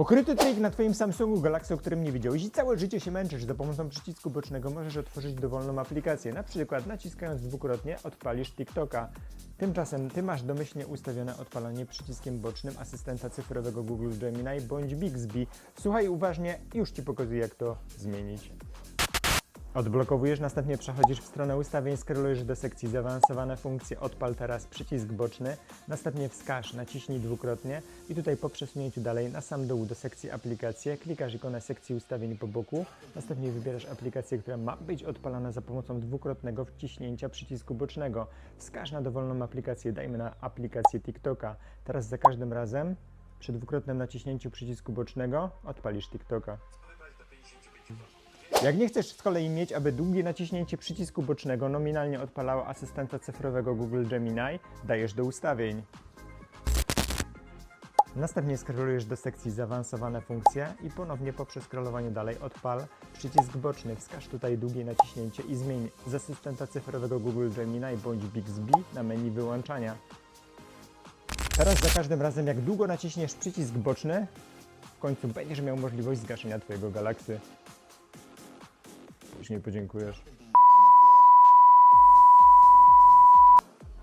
Ukryty trik na Twoim Samsungu Galaxy, o którym nie wiedziałeś i całe życie się męczysz. Za pomocą przycisku bocznego możesz otworzyć dowolną aplikację. Na przykład naciskając dwukrotnie odpalisz TikToka. Tymczasem Ty masz domyślnie ustawione odpalanie przyciskiem bocznym asystenta cyfrowego Google Gemini bądź Bixby. Słuchaj uważnie, już Ci pokazuję jak to zmienić. Odblokowujesz, następnie przechodzisz w stronę ustawień, skrolujesz do sekcji zaawansowane funkcje, odpal teraz przycisk boczny, następnie wskaż, naciśnij dwukrotnie i tutaj po przesunięciu dalej na sam dół do sekcji aplikacje, klikasz ikonę sekcji ustawień po boku, następnie wybierasz aplikację, która ma być odpalana za pomocą dwukrotnego wciśnięcia przycisku bocznego. Wskaż na dowolną aplikację, dajmy na aplikację TikToka. Teraz za każdym razem przy dwukrotnym naciśnięciu przycisku bocznego odpalisz TikToka. Jak nie chcesz z kolei mieć, aby długie naciśnięcie przycisku bocznego nominalnie odpalało asystenta cyfrowego Google Gemini, dajesz do ustawień. Następnie skrolujesz do sekcji zaawansowane funkcje i ponownie po przeskrolowaniu dalej odpal przycisk boczny. Wskaż tutaj długie naciśnięcie i zmień z asystenta cyfrowego Google Gemini bądź Bixby na menu wyłączania. Teraz za każdym razem jak długo naciśniesz przycisk boczny, w końcu będziesz miał możliwość zgaszenia Twojego Galaxy później podziękujesz.